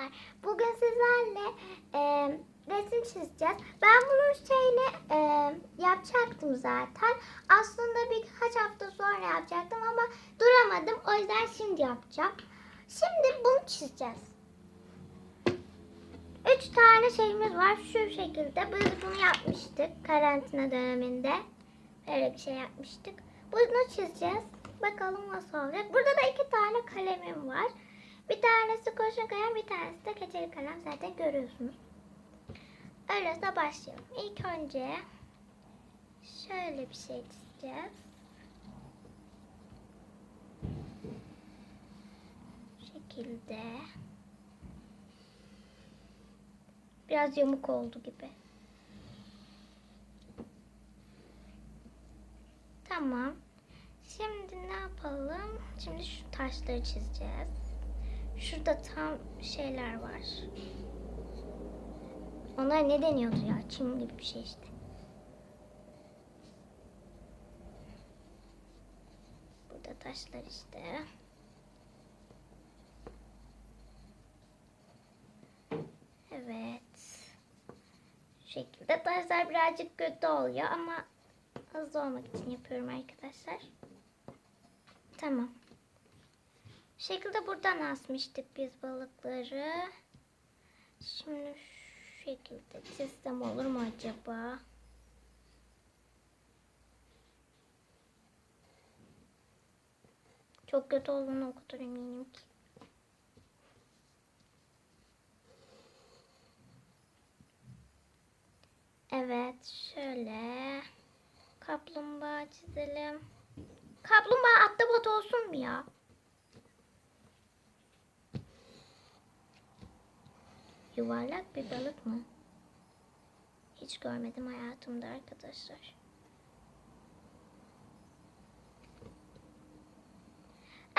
arkadaşlar. Bugün sizlerle e, resim çizeceğiz. Ben bunun şeyini e, yapacaktım zaten. Aslında birkaç hafta sonra yapacaktım ama duramadım. O yüzden şimdi yapacağım. Şimdi bunu çizeceğiz. Üç tane şeyimiz var şu şekilde. Biz bunu yapmıştık karantina döneminde. Böyle bir şey yapmıştık. Bunu çizeceğiz. Bakalım nasıl olacak. Burada da iki tane kalemim var. Bir tanesi kurşun kalem, bir tanesi de keçeli kalem. Zaten görüyorsunuz. Öyleyse başlayalım. İlk önce şöyle bir şey çizeceğiz. Şekilde. Biraz yamuk oldu gibi. Tamam. Şimdi ne yapalım? Şimdi şu taşları çizeceğiz. Şurada tam şeyler var. Onlar ne deniyordu ya? Çim gibi bir şey işte. Burada taşlar işte. Evet. Şu şekilde taşlar birazcık kötü oluyor ama hızlı olmak için yapıyorum arkadaşlar. Tamam. Şekilde buradan asmıştık biz balıkları. Şimdi şu şekilde çizsem olur mu acaba? Çok kötü olduğunu o kadar eminim ki. Evet şöyle kaplumbağa çizelim. Kaplumbağa ahtapot olsun mu ya? Yuvarlak bir balık mı? Hiç görmedim hayatımda arkadaşlar.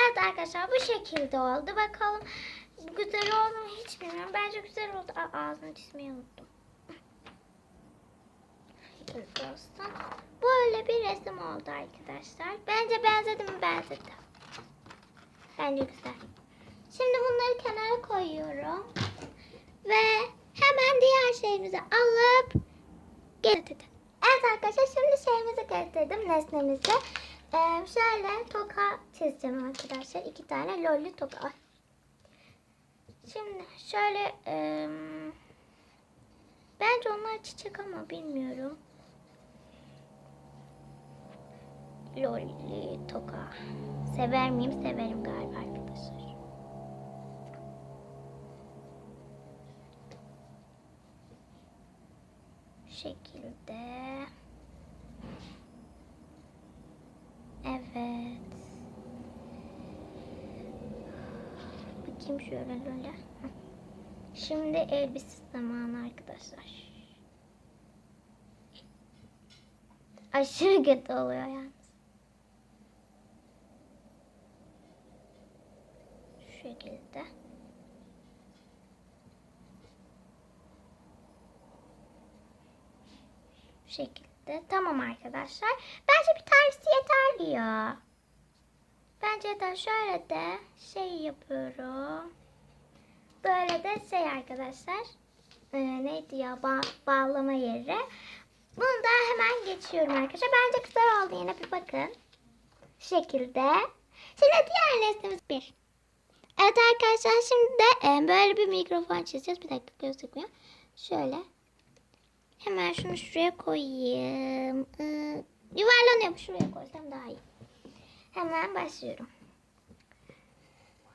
Evet arkadaşlar bu şekilde oldu. Bakalım güzel oldu mu hiç bilmiyorum. Bence güzel oldu. Aa, ağzını çizmeyi unuttum. Olsun. Böyle bir resim oldu arkadaşlar. Bence benzedi mi benzedi. Bence güzel. Şimdi bunları kenara koyuyorum. Ve hemen diğer şeyimizi alıp getirdim. Evet arkadaşlar şimdi şeyimizi getirdim nesnemizi. Ee, şöyle toka çizeceğim arkadaşlar. İki tane lolli toka. Şimdi şöyle e, bence onlar çiçek ama bilmiyorum. Lolli toka. Sever miyim? Severim galiba arkadaşlar. Bu şekilde. Evet. Bakayım şöyle böyle. Şimdi elbise zamanı arkadaşlar. Aşırı kötü oluyor yalnız. Şu şekilde. Bu şekilde. Tamam arkadaşlar. Bence bir tanesi yeterli ya. Bence de şöyle de şey yapıyorum. Böyle de şey arkadaşlar. Ee, neydi ya? Ba- bağlama yeri. Bunu da hemen geçiyorum arkadaşlar. Bence güzel oldu yine bir bakın. Şu şekilde. Şimdi diğer nesnemiz bir. Evet arkadaşlar şimdi de e, böyle bir mikrofon çizeceğiz. Bir dakika gözükmüyor. Şöyle. Hemen şunu şuraya koyayım. Ee, yuvarlanıyor. Şuraya koysam daha iyi. Hemen başlıyorum.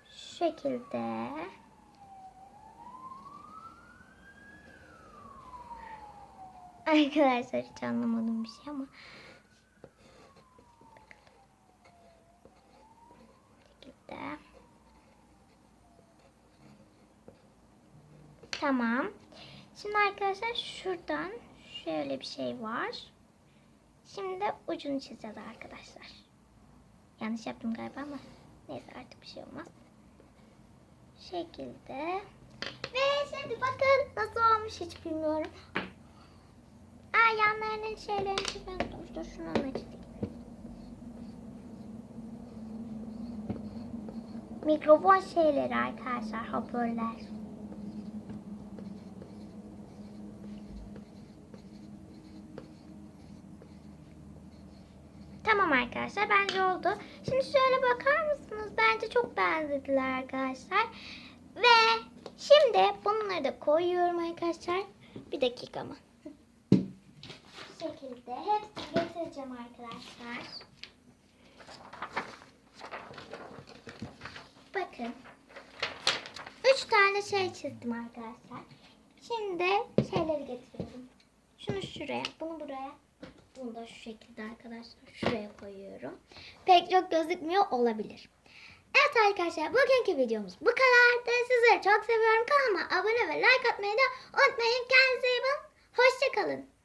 Şu şekilde. Arkadaşlar hiç anlamadım bir şey ama. Şekilde. Tamam. Şimdi arkadaşlar şuradan şöyle bir şey var. Şimdi ucunu çizeceğiz arkadaşlar. Yanlış yaptım galiba ama neyse artık bir şey olmaz. Şekilde. Ve şimdi bakın nasıl olmuş hiç bilmiyorum. Aa yanlarının şeylerini çizmeyi unutmuş. Dur şunu ona çizeyim. Mikrofon şeyleri arkadaşlar hoparlör. Arkadaşlar. Bence oldu. Şimdi şöyle bakar mısınız? Bence çok benzediler arkadaşlar. Ve şimdi bunları da koyuyorum arkadaşlar. Bir dakika mı? Bu şekilde hepsini getireceğim arkadaşlar. Bakın. Üç tane şey çizdim arkadaşlar. Şimdi şeyleri getiriyorum. Şunu şuraya, bunu buraya. Bunu da şu şekilde arkadaşlar şuraya koyuyorum. Pek çok gözükmüyor olabilir. Evet arkadaşlar bugünkü videomuz bu kadardı. Sizleri çok seviyorum. Kanalıma abone ve like atmayı da unutmayın. Kendinize iyi bakın. Hoşçakalın.